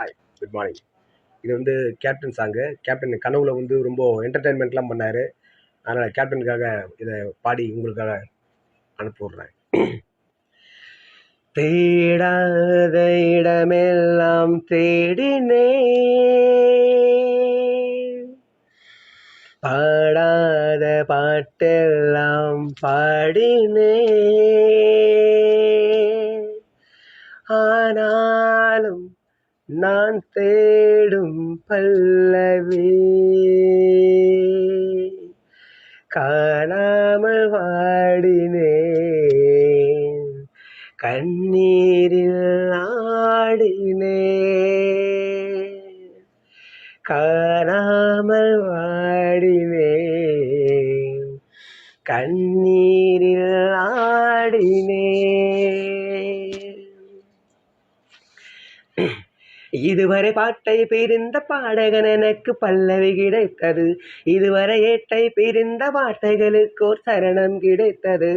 Hi good morning இது வந்து captain song captain கனவுல வந்து ரொம்ப என்டர்டைன்மெண்ட்லாம் பண்ணார். அதனால் கேப்டனுக்காக இதை பாடி உங்களுக்காக அனுப்பி விட்றேன் தேடாத இடமெல்லாம் தேடினே பாடாத பாட்டெல்லாம் பாடினே நான் தேடும் பல்லவி. காணாமல் வாடினேன் கண்ணீரில் ஆடினேன். காணாமல் வாடினேன் கண்ணீரில் ஆடினேன். இதுவரை பாட்டை பிரிந்த பாடகன் எனக்கு பல்லவி கிடைத்தது. இதுவரை ஏட்டை பிரிந்த பாட்டைகளுக்கு ஒரு சரணம் கிடைத்தது.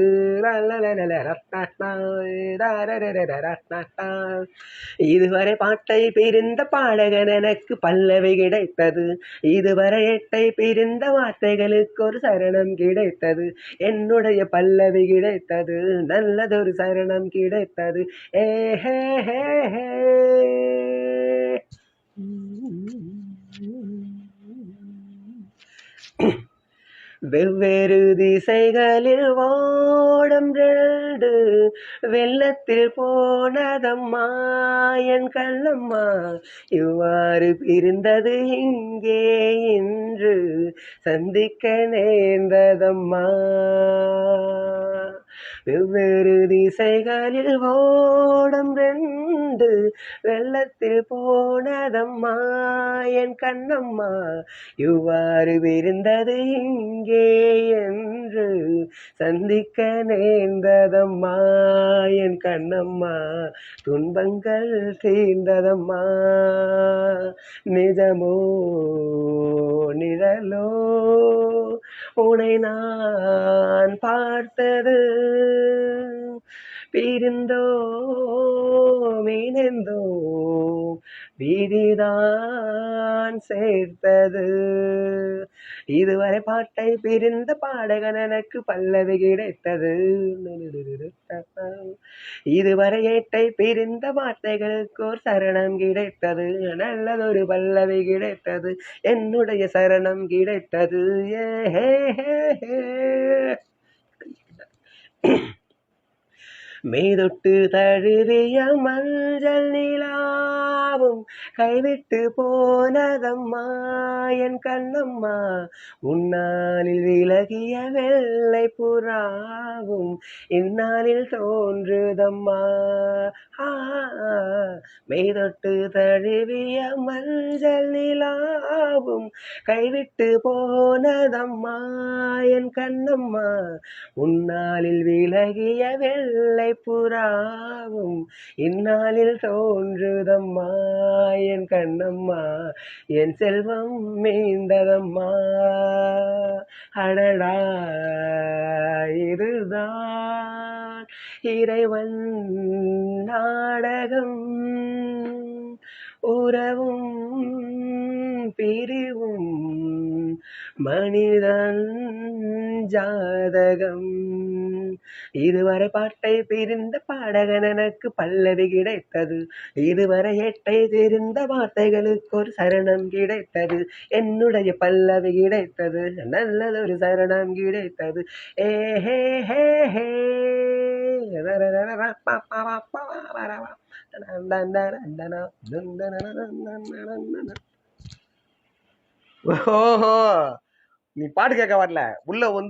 இதுவரை பாட்டை பிரிந்த பாடகன் எனக்கு பல்லவி கிடைத்தது. இதுவரை ஏட்டை பிரிந்த வார்த்தைகளுக்கு ஒரு சரணம் கிடைத்தது. என்னுடைய பல்லவி கிடைத்தது. நல்லதொரு சரணம் கிடைத்தது. ஏ ஹே ஹே ஹே. வெவ்வேறு திசைகளில் ஓடும் ரெண்டு வெள்ளத்தில் போனதம்மா என் கண்ணம்மா இவ்வாறு பிரிந்தது இங்கே இன்று. சந்திக்க நேர்ந்ததம்மா. வெவ்வேறு திசைகளில் ஓடம் ரெண்டு. வெள்ளத்தில் போனதம்மா என் கண்ணம்மா. இவ்வாறு விருந்தது இங்கே என்று சந்திக்க நேர்ந்ததம்மா என் கண்ணம்மா. துன்பங்கள் தீர்ந்ததம்மா. நிஜமோ நிழலோ உனை நான் பார்த்தது. பிரிந்தோ மீனெந்தோ விதிதான் சேர்த்தது. இதுவரை பாட்டை பிரிந்த பாடகன் எனக்கு பல்லவி கிடைத்தது. இதுவரை ஏட்டை பிரிந்த வார்த்தைகளுக்கு ஒரு சரணம் கிடைத்தது. நல்லதொரு பல்லவி கிடைத்தது. என்னுடைய சரணம் கிடைத்தது. ஏ ஹே ஹே ஹே. மேதொட்டு தழுவிய மஞ்சள் நிலாவும் கைவிட்டு போனதம்மா என் கண்ணம்மா. உன்னாலில் விலகிய வெள்ளை புறாவும் இந்நாளில் தோன்றுதம்மா. மெய்தொட்டு தழுவிய மஞ்சள் நிலாவும் கைவிட்டு போனதம்மா என் கண்ணம்மா. உன்னாலில் விலகிய வெள்ளை புறாவும். இந்நாளில் தோன்றுதம்மா என் கண்ணம்மா என் செல்வம் மீந்ததம்மா அடடா இதுதான் இறைவன் நாடகம். உறவும் பிரிவும் மனிதன் ஜாதகம். இதுவரை பாட்டை பிரிந்த பாடகன் எனக்கு பல்லவி கிடைத்தது. இதுவரை எட்டை தெரிந்த வார்த்தைகளுக்கு ஒரு சரணம் கிடைத்தது. என்னுடைய பல்லவி கிடைத்தது. நல்லதொரு சரணம் கிடைத்தது. ஏ ஹே ஹே ஹே. பாப்பா ஓஹோ. நீ பாட்டு கேட்க வரல. உள்ள வந்து